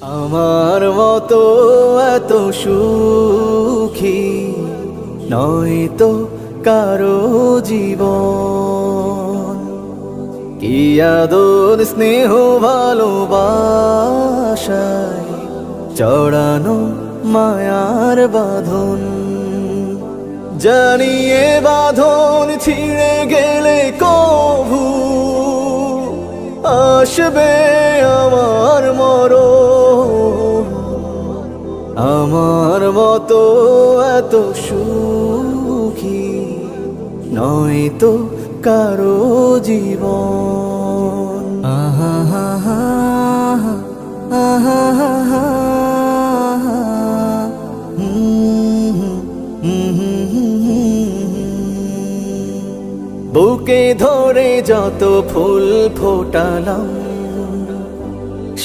আমার মতো এত সুখী নয় তো কারও জীবন। কি আদর, স্নেহ, ভালোবাসায় চড়ানো মায়ার বাঁধন। জানিয়ে বাঁধন ছিঁড়ে গেলে কভু, আসবে আমার মরণ। আমার মতো এত সুখী নয় তো কারও জীবন আহা। বুকে ধরে যত ফুল ফোটালাম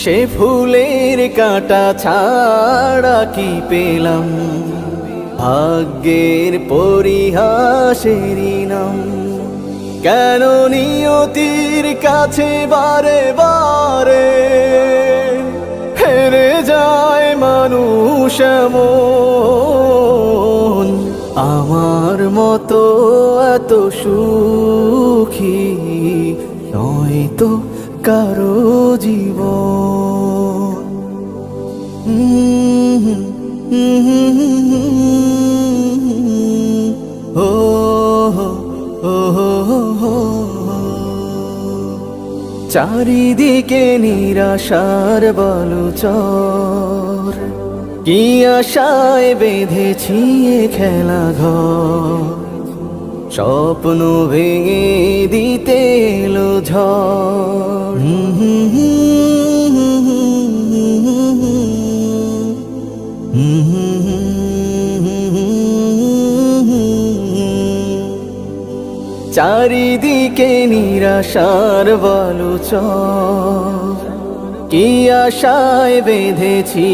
সে ফুলের কাটা ছাড়া কি পেলাম? ভাগ্যের পরিহাসেরই নাম কেন নিয়তির কাছে বারে বারে হেরে যায় মানুষ আমার মতো এত সুখী কারও জীব ও। চারিদিকে নিরাশার বলচর কি আশায় বেঁধেছি খেলা ঘর স্বপ্ন ভেঙে দিতে এলো। চারিদিকে নিরাশার বলুচ কি আশায় বেঁধেছি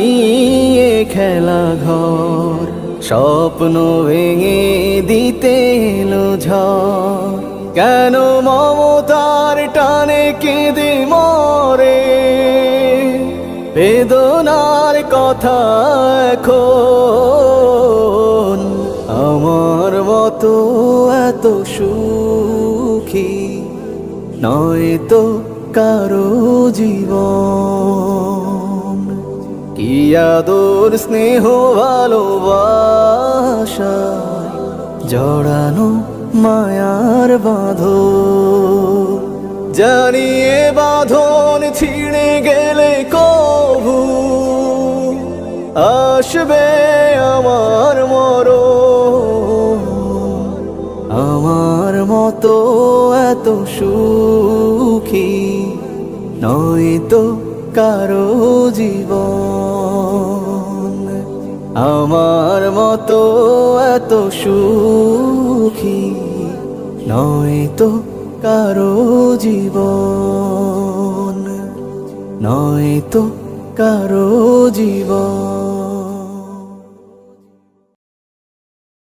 খেলা ঘর স্বপ্ন ভেঙে দিতে এলো ঝড়। কেন মমতার টানে কেঁদে মরে? বেদনার কথা এখন আমার মতো এত সুখী নয় তো কারও জীবন। আদর স্নেহ ভালোবাসা, জড়ানো মায়ার বাঁধো। জানিয়ে বাঁধন ছিঁড়ে গেলে কভু আসবে আমার মরণ। আমার মতো এত নয় তো কারও জীবন। আমার মতো এত সুখী নয় তো কারও জীবন। নয় তো কারও জীবন।